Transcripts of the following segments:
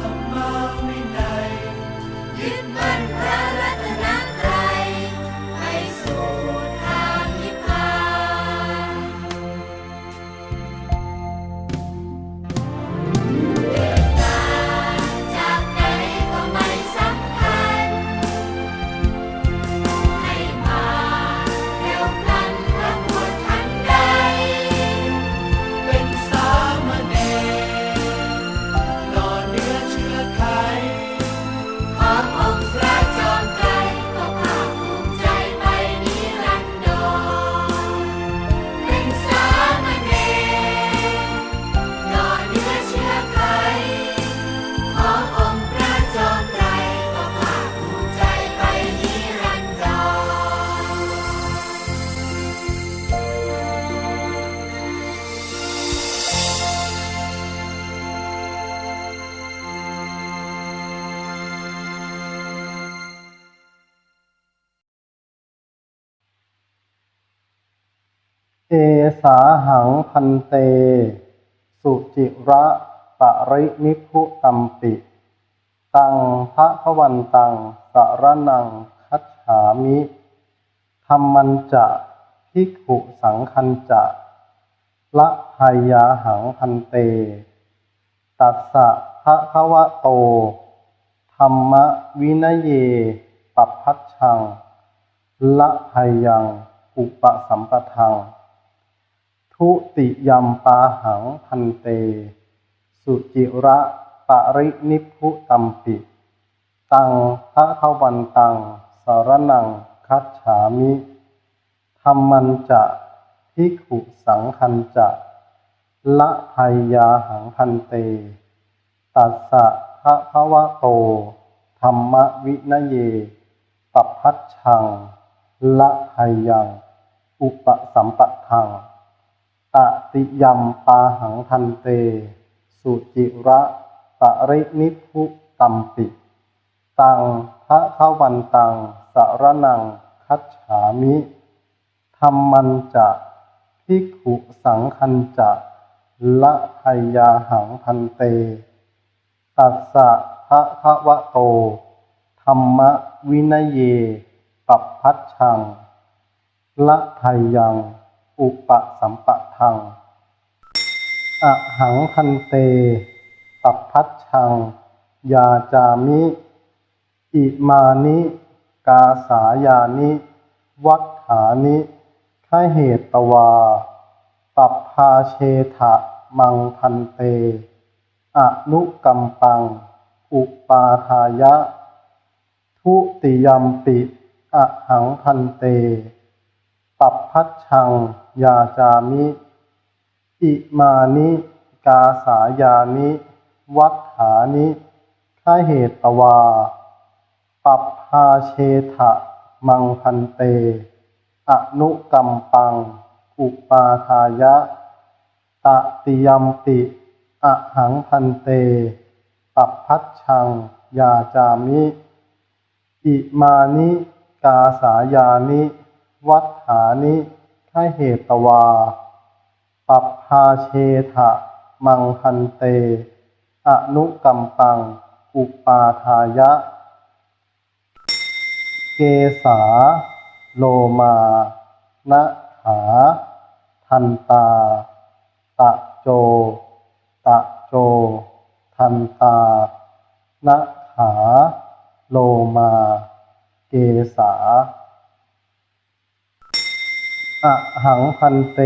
ธรรมวินัยยึดมั เอสาหังพันเต สุจิระปรินิพุตัมปิ ตังพระพวันตังสารนังคัจฉามิธรรมันจะภิกขุสังคันจะ ละพายาหังพันเต ตัสสะภะคะวะโต ธรรมวินเยปัพพัชชัง ละพายังอุปสัมปทัง ทุติยัมปาหังพันเต สุจิระปรินิพุตัมปิ ตังพระขวันตัง สารนังคัจฉามิธรรมันจะพิขุสังคันจะละภัยยาหังพันเต ตัสสะภะคะวะโต ธรรมวินเยปัพพัชชัง ละภัยยัง อุปสัมปทัง ตติยัมปาหังพันเต สุจิระปรินิพุตัมปิ ตังพระขวันตังสารนังคัจฉามิธรรมันจะพิกขุสังคันจะละพยาหังพันเต ตัสสะภะคะวะโต ธรรมวินเย ปัพพัชชัง ละไทยัง อุปสัมปะทังอะหังพันเตปัพพัชชัง ยาจามิ อิมานิ กาสายานิ วัฏฐานิขเหตตวา ปัปพาเชทะมังพันเต อนุกัมปัง อุปาทายะ ทุติยมปิอะหังพันเต ปัพพัชชัง ยาจามิ อิมานิ กาสายานิ วัฏฐานิข้าเหตตวา ปัปพาเชทะมังพันเต อนุกัมปัง อุปาทายะ ตติยมปิอะหังพันเต ปัพพัชชัง ยาจามิ อิมานิ กาสายานิ วัฏฐานิขเหตวา ปัปพาเชทะ มังพันเต อนุกัมปัง อุปาทายะ เกสาโลมานะขาทันตา ตะโจ ตะโจ ทันตานะขา โลมา เกสา อะหังพันเต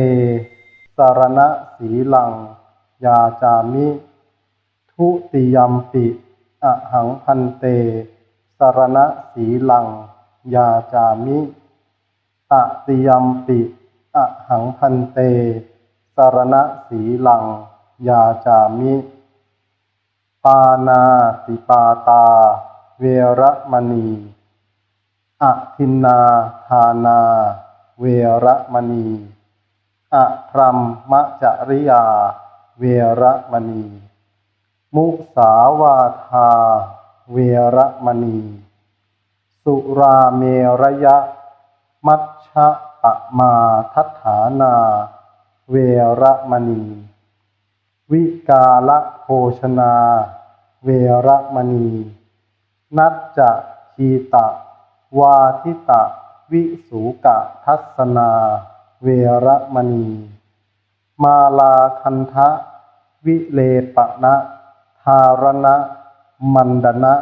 สารณะสีลัง ยาจามิ ทุติยมปิอะหังพันเต สารณะสีลัง ยาจามิตติยมปิอะหังพันเต สารณะสีลัง ยาจามิ ปานาติปาตา เวระมณีอะทินนาทานา เวระมณีอะพรัมมจริยา เวระมณี มุสาวาทา เวระมณี สุราเมระยะ มัชฌะปะมาทัฏฐานา เวระมณี วิกาละโภชนา เวระมณี นัจจะชีตะ วาทิตะ วิสูกะทัศนา เวระมณี มาลาคันทะ วิเลปะนะทารณะ มันดนะ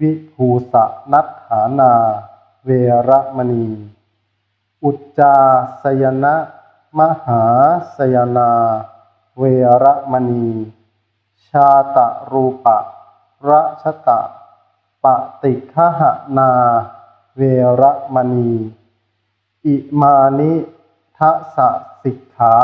วิภูสะนัฐานา เวระมณี อุจจาสยนะ มหาสยนา เวระมณี ชาตะรูปะระชตะปฏิฆหนา เวระมณี อิมานิทัสสะสิกขา